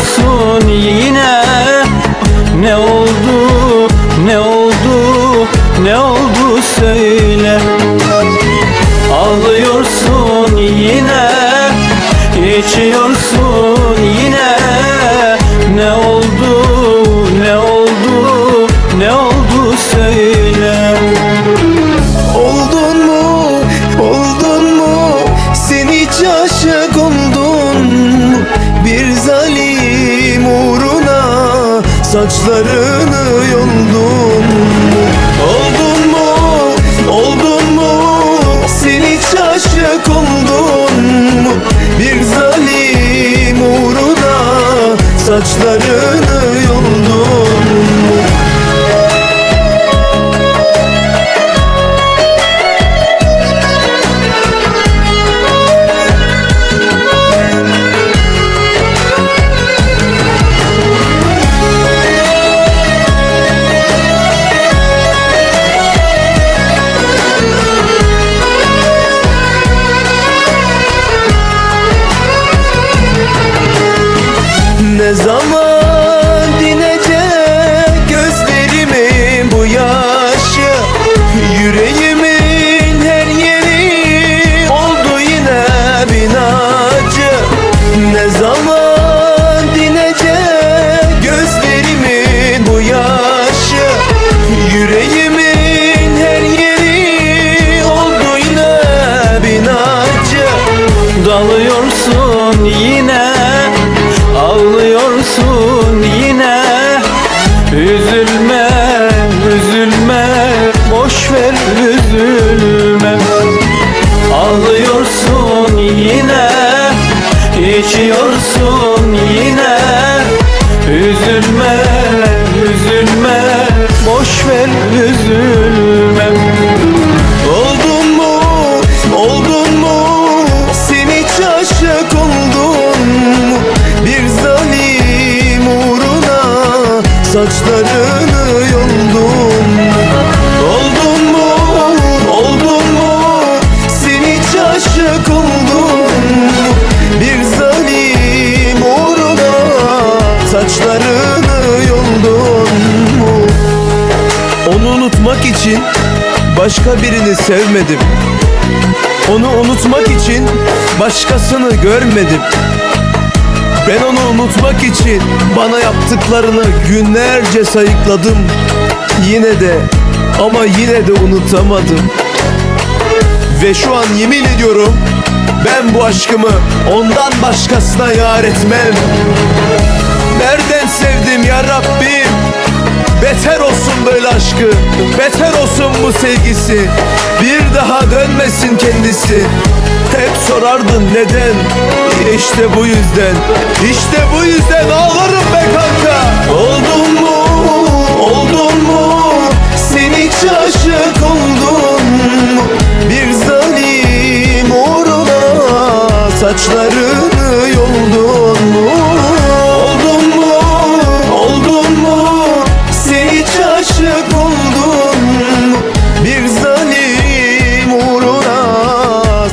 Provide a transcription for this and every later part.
İçiyorsun yine. Ne oldu ne oldu ne oldu söyle. Ağlıyorsun yine içiyorsun saçlarını yoldun mu? Oldun mu? Oldun mu? Sen hiç aşık oldun? Bir zalim uğruna saçlarını Ne zaman dinecek gözlerimin bu yaşı. Yüreğimin her yeri oldu yine binacı. Ne zaman dinecek gözlerimin bu yaşı. Yüreğimin her yeri oldu yine binacı. Dalıyorsun yine Boş ver üzülme Ağlıyorsun yine içiyorsun yine Üzülme, üzülme Boş ver üzülme Oldun mu? Oldun mu? Sen hiç aşık oldun mu? Bir zalim uğruna saçlarını yoldun unutmak için başka birini sevmedim. Onu unutmak için başkasını görmedim. Ben onu unutmak için bana yaptıklarını günlerce sayıkladım. Yine de ama yine de unutamadım. Ve şu an yemin ediyorum ben bu aşkımı ondan başkasına yar etmem. Nereden sevdim ya Rabbim? Beter olsun böyle aşkı Beter olsun bu sevgisi. Bir daha dönmesin kendisi. Hep sorardın neden? İşte bu yüzden İşte bu yüzden ağlarım be kanka. Oldun mu? Oldun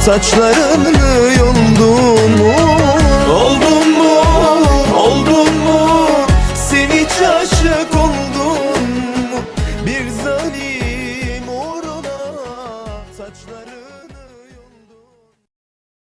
Saçlarını yoldun mu? Oldun mu? Oldun mu? Sen hiç aşık oldun mu? Bir zalim